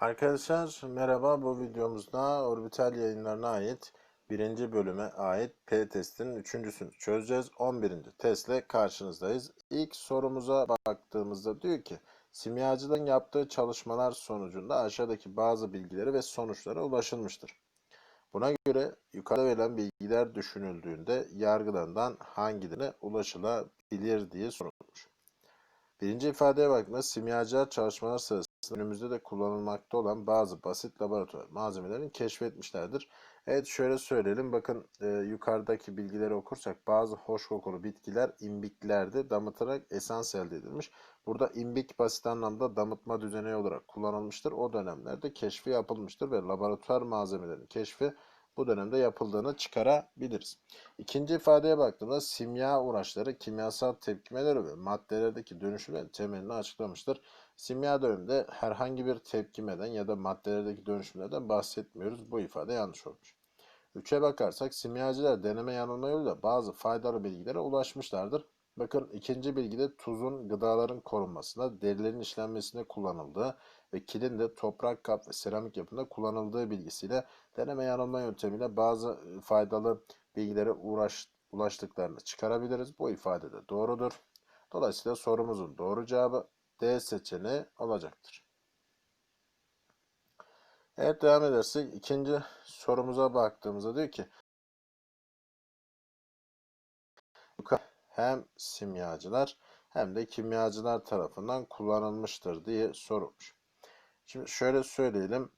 Arkadaşlar merhaba bu videomuzda orbital yayınlarına ait birinci bölüme ait P testinin üçüncüsünü çözeceğiz. 11. testle karşınızdayız. İlk sorumuza baktığımızda diyor ki simyacıların yaptığı çalışmalar sonucunda aşağıdaki bazı bilgileri ve sonuçlara ulaşılmıştır. Buna göre yukarıda verilen bilgiler düşünüldüğünde yargılarından hangilerine ulaşılabilir diye sorulmuş. Birinci ifadeye baktığımızda simyacılar çalışmalar sırasında günümüzde de kullanılmakta olan bazı basit laboratuvar malzemelerini keşfetmişlerdir. Evet şöyle söyleyelim bakın e, yukarıdaki bilgileri okursak bazı hoş kokulu bitkiler imbiklerde damıtarak esans elde edilmiş. Burada imbik basit anlamda damıtma düzeneği olarak kullanılmıştır. O dönemlerde keşfi yapılmıştır ve laboratuvar malzemelerinin keşfi bu dönemde yapıldığını çıkarabiliriz. İkinci ifadeye baktığımızda simya uğraşları kimyasal tepkimeleri ve maddelerdeki dönüşümlerin temelini açıklamıştır. Simya döneminde herhangi bir tepkimeden ya da maddelerdeki dönüşümlerden bahsetmiyoruz. Bu ifade yanlış olmuş. Üçe bakarsak simyacılar deneme yanılma yoluyla bazı faydalı bilgilere ulaşmışlardır. Bakın ikinci bilgide tuzun gıdaların korunmasında, derilerin işlenmesinde kullanıldığı ve kilin de toprak kap ve seramik yapımında kullanıldığı bilgisiyle deneme yanılma yöntemiyle bazı faydalı bilgilere uğraş, ulaştıklarını çıkarabiliriz. Bu ifade de doğrudur. Dolayısıyla sorumuzun doğru cevabı D seçeneği olacaktır. Evet devam edersek ikinci sorumuza baktığımızda diyor ki hem simyacılar hem de kimyacılar tarafından kullanılmıştır diye sorulmuş. Şimdi şöyle söyleyelim.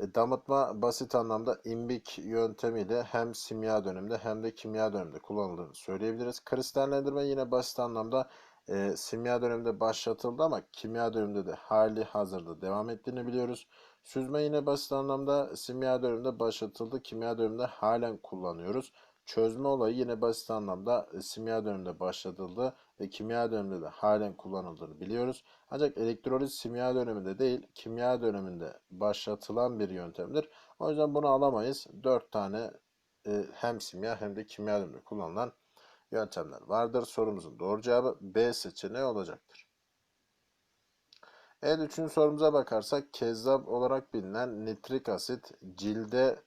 E, damıtma basit anlamda imbik yöntemiyle hem simya döneminde hem de kimya döneminde kullanıldığını söyleyebiliriz. Kristallendirme yine basit anlamda e, simya döneminde başlatıldı ama kimya döneminde de hali hazırda devam ettiğini biliyoruz. Süzme yine basit anlamda simya döneminde başlatıldı, kimya döneminde halen kullanıyoruz. Çözme olayı yine basit anlamda e, simya döneminde başlatıldı ve kimya döneminde de halen kullanıldığını biliyoruz. Ancak elektrolit simya döneminde değil, kimya döneminde başlatılan bir yöntemdir. O yüzden bunu alamayız. 4 tane e, hem simya hem de kimya döneminde kullanılan yöntemler vardır. Sorumuzun doğru cevabı B seçeneği olacaktır. Evet üçüncü sorumuza bakarsak kezzap olarak bilinen nitrik asit cilde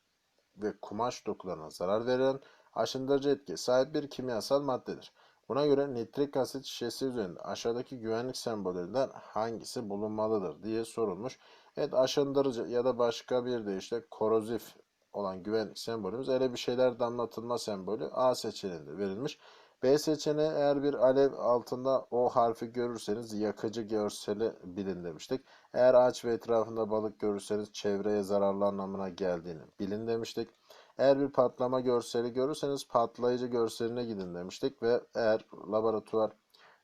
ve kumaş dokularına zarar veren aşındırıcı etkiye sahip bir kimyasal maddedir. Buna göre nitrik asit şişesi üzerinde aşağıdaki güvenlik sembollerinden hangisi bulunmalıdır diye sorulmuş. Evet aşındırıcı ya da başka bir de işte korozif olan güvenlik sembolümüz ele bir şeyler damlatılma sembolü A seçeneğinde verilmiş. B seçeneği eğer bir alev altında o harfi görürseniz yakıcı görseli bilin demiştik. Eğer ağaç ve etrafında balık görürseniz çevreye zararlı anlamına geldiğini bilin demiştik. Eğer bir patlama görseli görürseniz patlayıcı görseline gidin demiştik ve eğer laboratuvar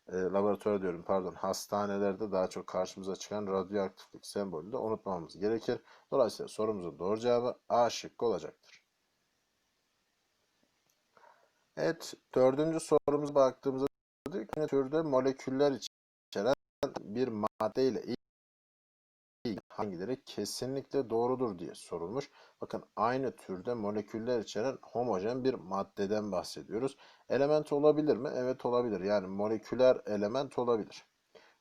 e, laboratuvar diyorum pardon hastanelerde daha çok karşımıza çıkan radyoaktiflik sembolünü de unutmamamız gerekir. Dolayısıyla sorumuzun doğru cevabı A şıkkı olacaktır. Evet dördüncü sorumuza baktığımızda diyor ki türde moleküller içeren bir madde ile hangileri kesinlikle doğrudur diye sorulmuş. Bakın aynı türde moleküller içeren homojen bir maddeden bahsediyoruz. Element olabilir mi? Evet olabilir. Yani moleküler element olabilir.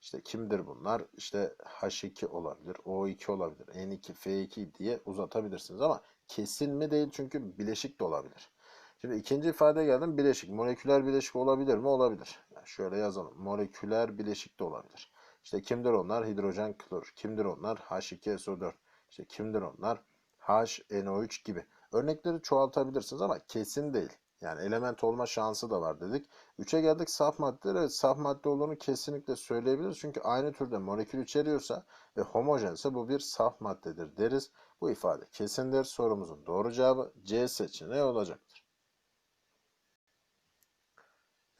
İşte kimdir bunlar? İşte H2 olabilir, O2 olabilir, N2, F2 diye uzatabilirsiniz ama kesin mi değil çünkü bileşik de olabilir. Şimdi ikinci ifade geldim bileşik. Moleküler bileşik olabilir mi? Olabilir. Yani şöyle yazalım. Moleküler bileşik de olabilir. İşte kimdir onlar? Hidrojen klor. Kimdir onlar? H2SO4. İşte kimdir onlar? HNO3 gibi. Örnekleri çoğaltabilirsiniz ama kesin değil. Yani element olma şansı da var dedik. 3'e geldik saf maddeler. Evet saf madde olduğunu kesinlikle söyleyebiliriz. Çünkü aynı türde molekül içeriyorsa ve homojense bu bir saf maddedir deriz. Bu ifade kesindir. Sorumuzun doğru cevabı C seçeneği olacaktır.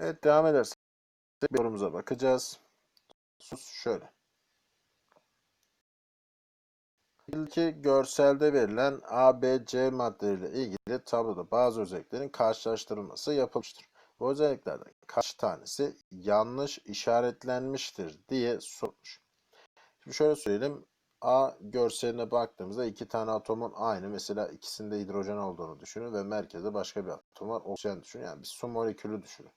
Evet devam edersek sorumuza bakacağız. Sus şöyle. İlki görselde verilen A, B, C maddeleriyle ilgili tabloda bazı özelliklerin karşılaştırılması yapılmıştır. Bu özelliklerden kaç tanesi yanlış işaretlenmiştir diye sormuş. Şimdi şöyle söyleyelim. A görseline baktığımızda iki tane atomun aynı. Mesela ikisinde hidrojen olduğunu düşünün ve merkezde başka bir atom var. Oksijen düşünün. Yani bir su molekülü düşünün.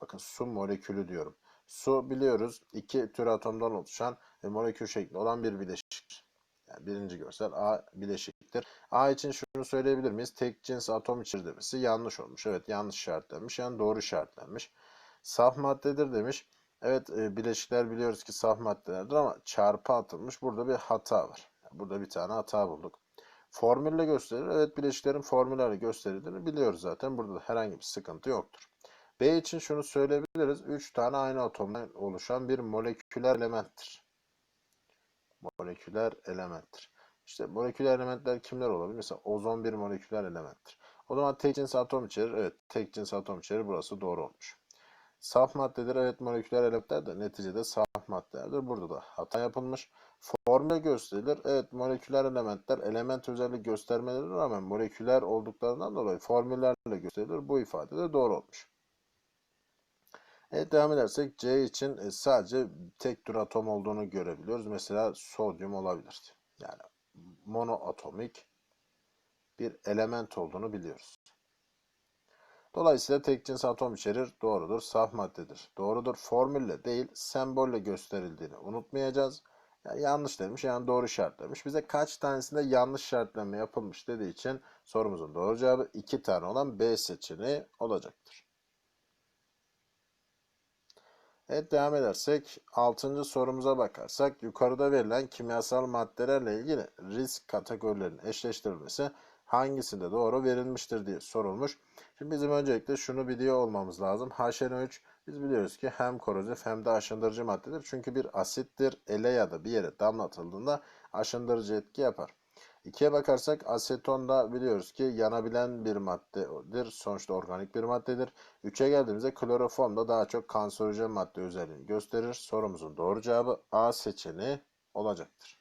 Bakın su molekülü diyorum. Su biliyoruz iki tür atomdan oluşan ve molekül şeklinde olan bir bileşik. Yani birinci görsel A bileşiktir. A için şunu söyleyebilir miyiz? Tek cins atom içerir demesi yanlış olmuş. Evet yanlış işaretlenmiş. Yani doğru işaretlenmiş. Saf maddedir demiş. Evet e, bileşikler biliyoruz ki saf maddelerdir ama çarpı atılmış. Burada bir hata var. Burada bir tane hata bulduk. Formülle gösterir. Evet bileşiklerin formüllerle gösterildiğini biliyoruz zaten. Burada da herhangi bir sıkıntı yoktur. B için şunu söyleyebiliriz. 3 tane aynı atomdan oluşan bir moleküler elementtir. Moleküler elementtir. İşte moleküler elementler kimler olabilir? Mesela ozon bir moleküler elementtir. O zaman tek cins atom içerir. Evet tek cins atom içerir. Burası doğru olmuş. Saf maddedir. Evet moleküler elementler de neticede saf maddelerdir. Burada da hata yapılmış. Formüle gösterilir. Evet moleküler elementler element özelliği göstermelerine rağmen moleküler olduklarından dolayı formüllerle gösterilir. Bu ifade de doğru olmuş. Evet devam edersek C için e, sadece tek tür atom olduğunu görebiliyoruz. Mesela sodyum olabilir. Yani monoatomik bir element olduğunu biliyoruz. Dolayısıyla tek cins atom içerir. Doğrudur. Saf maddedir. Doğrudur. Formülle değil, sembolle gösterildiğini unutmayacağız. Yani yanlış demiş, yani doğru işaretlemiş. Bize kaç tanesinde yanlış işaretleme yapılmış dediği için sorumuzun doğru cevabı 2 tane olan B seçeneği olacaktır. Evet devam edersek 6. sorumuza bakarsak yukarıda verilen kimyasal maddelerle ilgili risk kategorilerinin eşleştirilmesi hangisinde doğru verilmiştir diye sorulmuş. Şimdi bizim öncelikle şunu biliyor olmamız lazım. HNO3 biz biliyoruz ki hem korozif hem de aşındırıcı maddedir. Çünkü bir asittir. Ele ya da bir yere damlatıldığında aşındırıcı etki yapar. İkiye bakarsak aseton da biliyoruz ki yanabilen bir maddedir. Sonuçta organik bir maddedir. Üçe geldiğimizde kloroform da daha çok kanserojen madde özelliğini gösterir. Sorumuzun doğru cevabı A seçeneği olacaktır.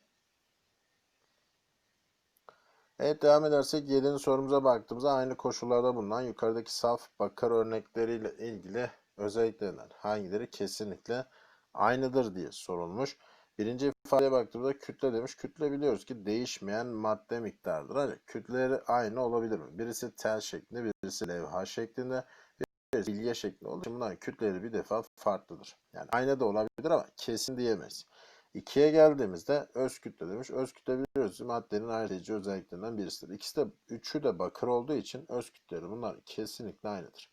Evet devam edersek 7. sorumuza baktığımızda aynı koşullarda bulunan yukarıdaki saf bakır örnekleriyle ilgili özelliklerinden hangileri kesinlikle aynıdır diye sorulmuş. Birinci ifadeye baktığımızda kütle demiş. Kütle biliyoruz ki değişmeyen madde miktarıdır. Ancak kütleleri aynı olabilir mi? Birisi tel şeklinde, birisi levha şeklinde, birisi bilye şeklinde olduğu bunların kütleleri bir defa farklıdır. Yani aynı da olabilir ama kesin diyemeyiz. İkiye geldiğimizde öz kütle demiş. Öz kütle biliyoruz maddenin ayrıcı özelliklerinden birisidir. İkisi de üçü de bakır olduğu için öz kütleleri bunlar kesinlikle aynıdır.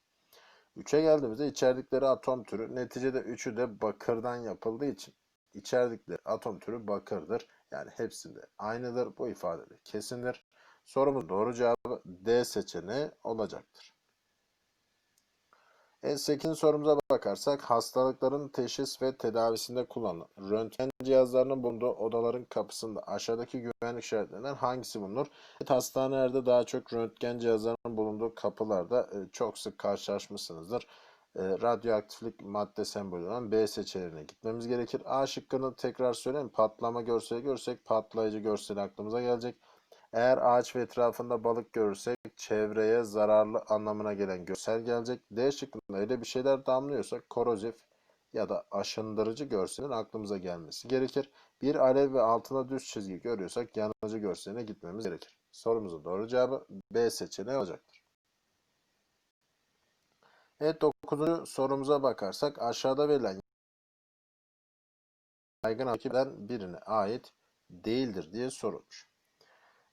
3'e geldiğimizde içerdikleri atom türü neticede üçü de bakırdan yapıldığı için içerdikleri atom türü bakırdır. Yani hepsinde aynıdır. Bu ifade de kesindir. Sorumuz doğru cevabı D seçeneği olacaktır. Evet 8. sorumuza bakarsak hastalıkların teşhis ve tedavisinde kullanılan röntgen cihazlarının bulunduğu odaların kapısında aşağıdaki güvenlik işaretlerinden hangisi bulunur? Evet, hastanelerde daha çok röntgen cihazlarının bulunduğu kapılarda e, çok sık karşılaşmışsınızdır. E, radyoaktiflik madde sembolü olan B seçeneğine gitmemiz gerekir. A şıkkını tekrar söyleyeyim. Patlama görseli görsek patlayıcı görseli aklımıza gelecek. Eğer ağaç ve etrafında balık görürsek çevreye zararlı anlamına gelen görsel gelecek. D şıkkında öyle bir şeyler damlıyorsa korozif ya da aşındırıcı görselin aklımıza gelmesi gerekir. Bir alev ve altına düz çizgi görüyorsak yanıcı görseline gitmemiz gerekir. Sorumuzun doğru cevabı B seçeneği olacaktır. Evet 9. sorumuza bakarsak aşağıda verilen yaygın akipten birine ait değildir diye sorulmuş.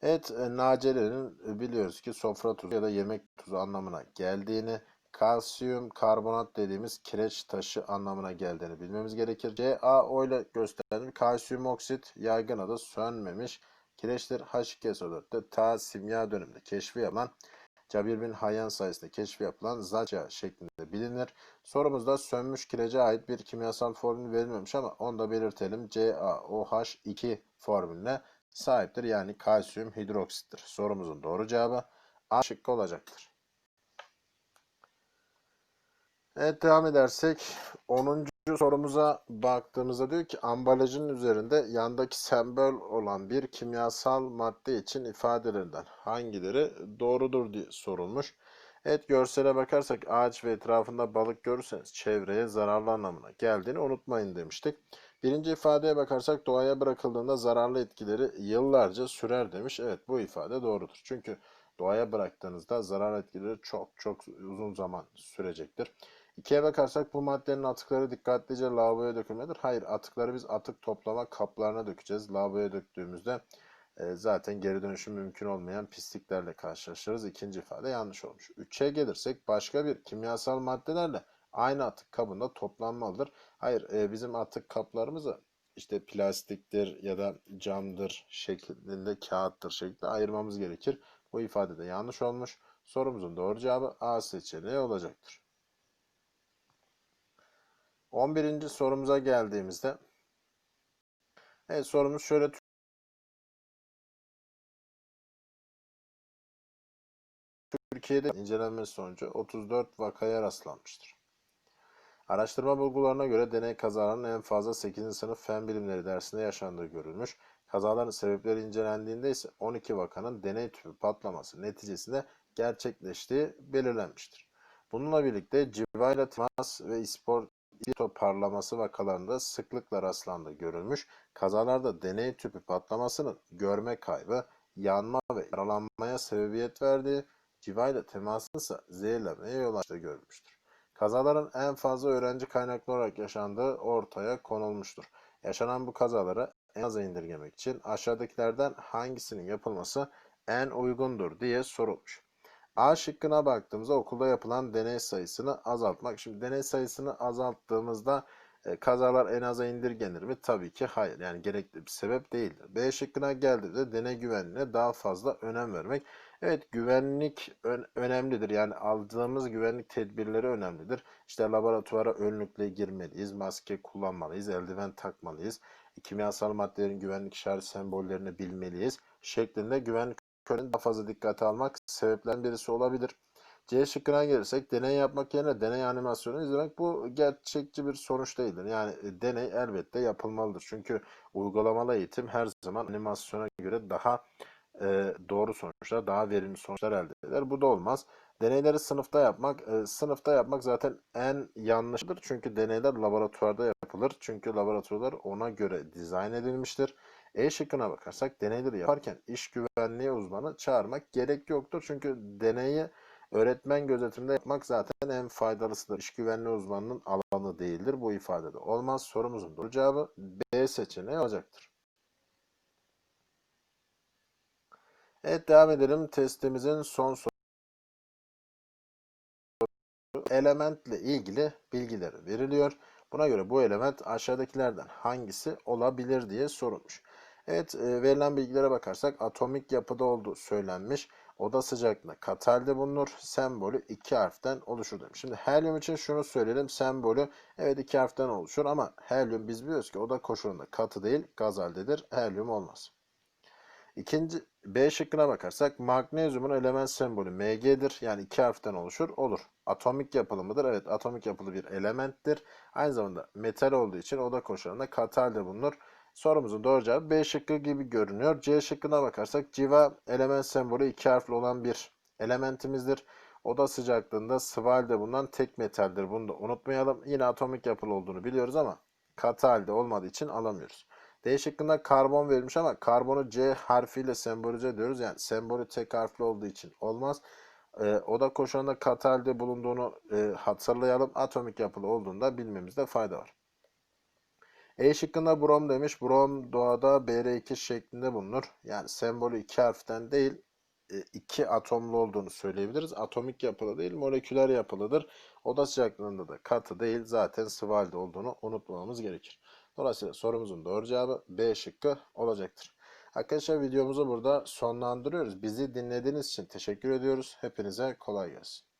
Evet, e, nacelerin e, biliyoruz ki sofra tuzu ya da yemek tuzu anlamına geldiğini, kalsiyum karbonat dediğimiz kireç taşı anlamına geldiğini bilmemiz gerekir. CaO ile gösterilen kalsiyum oksit yaygın adı sönmemiş kireçtir. H2SO4'te ta simya döneminde keşfi yapılan Cabir bin Hayyan sayesinde keşfi yapılan Zaca şeklinde bilinir. Sorumuzda sönmüş kirece ait bir kimyasal formül verilmemiş ama onu da belirtelim. CaOH2 formülüne sahiptir. Yani kalsiyum hidroksittir. Sorumuzun doğru cevabı A şıkkı olacaktır. Evet devam edersek 10. sorumuza baktığımızda diyor ki ambalajın üzerinde yandaki sembol olan bir kimyasal madde için ifadelerinden hangileri doğrudur diye sorulmuş. Evet görsele bakarsak ağaç ve etrafında balık görürseniz çevreye zararlı anlamına geldiğini unutmayın demiştik. Birinci ifadeye bakarsak doğaya bırakıldığında zararlı etkileri yıllarca sürer demiş. Evet bu ifade doğrudur. Çünkü doğaya bıraktığınızda zarar etkileri çok çok uzun zaman sürecektir. İkiye bakarsak bu maddenin atıkları dikkatlice lavaboya dökülmedir. Hayır atıkları biz atık toplama kaplarına dökeceğiz. Lavaboya döktüğümüzde e, zaten geri dönüşüm mümkün olmayan pisliklerle karşılaşırız. İkinci ifade yanlış olmuş. 3'e gelirsek başka bir kimyasal maddelerle aynı atık kabında toplanmalıdır. Hayır e, bizim atık kaplarımızı işte plastiktir ya da camdır şeklinde kağıttır şeklinde ayırmamız gerekir. Bu ifade de yanlış olmuş. Sorumuzun doğru cevabı A seçeneği olacaktır. 11. sorumuza geldiğimizde evet sorumuz şöyle Türkiye'de incelenmesi sonucu 34 vakaya rastlanmıştır. Araştırma bulgularına göre deney kazalarının en fazla 8. sınıf fen bilimleri dersinde yaşandığı görülmüş. Kazaların sebepleri incelendiğinde ise 12 vakanın deney tüpü patlaması neticesinde gerçekleştiği belirlenmiştir. Bununla birlikte civayla temas ve ispor parlaması vakalarında sıklıkla rastlandığı görülmüş. Kazalarda deney tüpü patlamasının görme kaybı, yanma ve yaralanmaya sebebiyet verdiği, civayla temasın ise zehirlenmeye yol açtığı görülmüştür. Kazaların en fazla öğrenci kaynaklı olarak yaşandığı ortaya konulmuştur. Yaşanan bu kazaları en aza indirgemek için aşağıdakilerden hangisinin yapılması en uygundur diye sorulmuş. A şıkkına baktığımızda okulda yapılan deney sayısını azaltmak. Şimdi deney sayısını azalttığımızda e, kazalar en aza indirgenir mi? Tabii ki hayır. Yani gerekli bir sebep değildir. B şıkkına geldiğinde deney güvenliğine daha fazla önem vermek. Evet güvenlik ön önemlidir. Yani aldığımız güvenlik tedbirleri önemlidir. İşte laboratuvara önlükle girmeliyiz, maske kullanmalıyız, eldiven takmalıyız, kimyasal maddelerin güvenlik işaret sembollerini bilmeliyiz şeklinde güvenlik önlemlerini daha fazla dikkate almak sebeplerin birisi olabilir. C şıkkına gelirsek deney yapmak yerine deney animasyonu izlemek bu gerçekçi bir sonuç değildir. Yani e, deney elbette yapılmalıdır. Çünkü uygulamalı eğitim her zaman animasyona göre daha e, doğru sonuçlar, daha verimli sonuçlar elde eder. Bu da olmaz. Deneyleri sınıfta yapmak, e, sınıfta yapmak zaten en yanlışıdır. Çünkü deneyler laboratuvarda yapılır. Çünkü laboratuvarlar ona göre dizayn edilmiştir. E şıkkına bakarsak deneyleri yaparken iş güvenliği uzmanı çağırmak gerek yoktur. Çünkü deneyi öğretmen gözetiminde yapmak zaten en faydalısıdır. İş güvenliği uzmanının alanı değildir. Bu ifadede olmaz. Sorumuzun doğru cevabı B seçeneği olacaktır. Evet devam edelim. Testimizin son sorusu. Elementle ilgili bilgileri veriliyor. Buna göre bu element aşağıdakilerden hangisi olabilir diye sorulmuş. Evet e, verilen bilgilere bakarsak atomik yapıda olduğu söylenmiş. Oda sıcaklığında kat halde bulunur. Sembolü iki harften oluşur demiş. Şimdi helyum için şunu söyleyelim. Sembolü evet iki harften oluşur ama helyum biz biliyoruz ki oda koşulunda katı değil gaz haldedir. Helyum olmaz. İkinci B şıkkına bakarsak magnezyumun element sembolü Mg'dir. Yani iki harften oluşur. Olur. Atomik yapılı mıdır? Evet atomik yapılı bir elementtir. Aynı zamanda metal olduğu için oda koşullarında katı halde bulunur. Sorumuzun doğru cevabı B şıkkı gibi görünüyor. C şıkkına bakarsak civa element sembolü iki harfli olan bir elementimizdir. Oda sıcaklığında sıvı halde bulunan tek metaldir. Bunu da unutmayalım. Yine atomik yapılı olduğunu biliyoruz ama katı halde olmadığı için alamıyoruz. D şıkkında karbon verilmiş ama karbonu C harfiyle sembolize ediyoruz. Yani sembolü tek harfli olduğu için olmaz. Ee, oda koşulunda katı halde bulunduğunu e, hatırlayalım. Atomik yapılı olduğunda bilmemizde fayda var. E şıkkında brom demiş. Brom doğada Br2 şeklinde bulunur. Yani sembolü iki harften değil e, iki atomlu olduğunu söyleyebiliriz. Atomik yapılı değil moleküler yapılıdır. Oda sıcaklığında da katı değil zaten sıvı halde olduğunu unutmamamız gerekir. Dolayısıyla sorumuzun doğru cevabı B şıkkı olacaktır. Arkadaşlar videomuzu burada sonlandırıyoruz. Bizi dinlediğiniz için teşekkür ediyoruz. Hepinize kolay gelsin.